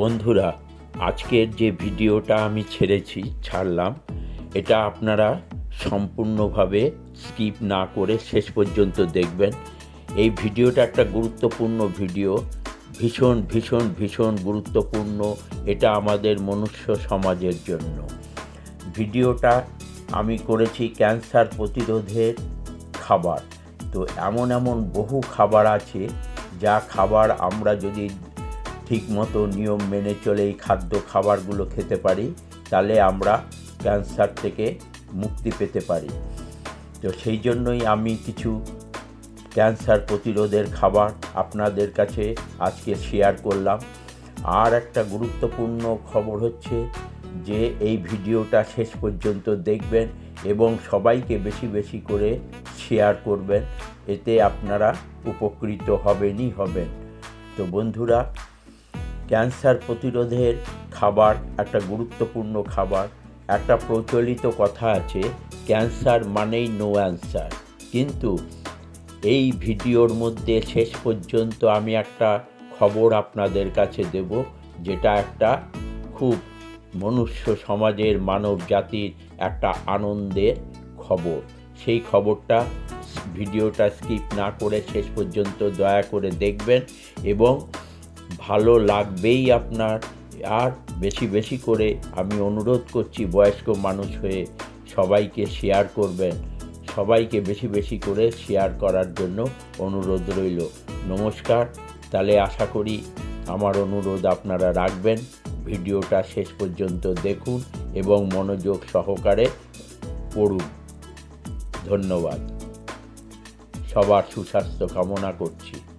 বন্ধুরা, আজকের যে ভিডিওটা আমি ছেড়েছি, ছাড়লাম, এটা আপনারা সম্পূর্ণভাবে স্কিপ না করে শেষ পর্যন্ত দেখবেন। এই ভিডিওটা একটা গুরুত্বপূর্ণ ভিডিও, ভীষণ ভীষণ ভীষণ গুরুত্বপূর্ণ। এটা আমাদের মনুষ্য সমাজের জন্য। ভিডিওটা আমি করেছি ক্যান্সার প্রতিরোধের খাবার। তো এমন এমন বহু খাবার আছে, যা খাবার আমরা যদি ঠিকমতো নিয়ম মেনে চলে এই খাদ্য খাবারগুলো খেতে পারি, তাহলে আমরা ক্যান্সার থেকে মুক্তি পেতে পারি। তো সেই জন্যই আমি কিছু ক্যান্সার প্রতিরোধের খাবার আপনাদের কাছে আজকে শেয়ার করলাম। আর একটা গুরুত্বপূর্ণ খবর হচ্ছে যে, এই ভিডিওটা শেষ পর্যন্ত দেখবেন এবং সবাইকে বেশি বেশি করে শেয়ার করবেন। এতে আপনারা উপকৃত হবেনই হবেন। তো বন্ধুরা ক্যান্সার প্রতিরোধের খাবার, একটা গুরুত্বপূর্ণ খাবার, একটা প্রচলিত কথা আছে, ক্যান্সার মানেই নো অ্যান্সার কিন্তু এই ভিডিওর মধ্যে শেষ পর্যন্ত আমি একটা খবর আপনাদের কাছে দেব, যেটা একটা খুব মনুষ্য সমাজের মানব জাতির একটা আনন্দের খবর। সেই খবরটা ভিডিওটা স্কিপ না করে শেষ পর্যন্ত দয়া করে দেখবেন এবং ভালো লাগবেই আপনার। আর বেশি বেশি করে আমি অনুরোধ করছি, বয়স্ক মানুষ হয়ে সবাইকে শেয়ার করবেন। সবাইকে বেশি বেশি করে শেয়ার করার জন্য অনুরোধ রইল। নমস্কার। তাহলে আশা করি আমার অনুরোধ আপনারা রাখবেন। ভিডিওটা শেষ পর্যন্ত দেখুন এবং মনোযোগ সহকারে পড়ুন। ধন্যবাদ। সবার সুস্বাস্থ্য কামনা করছি।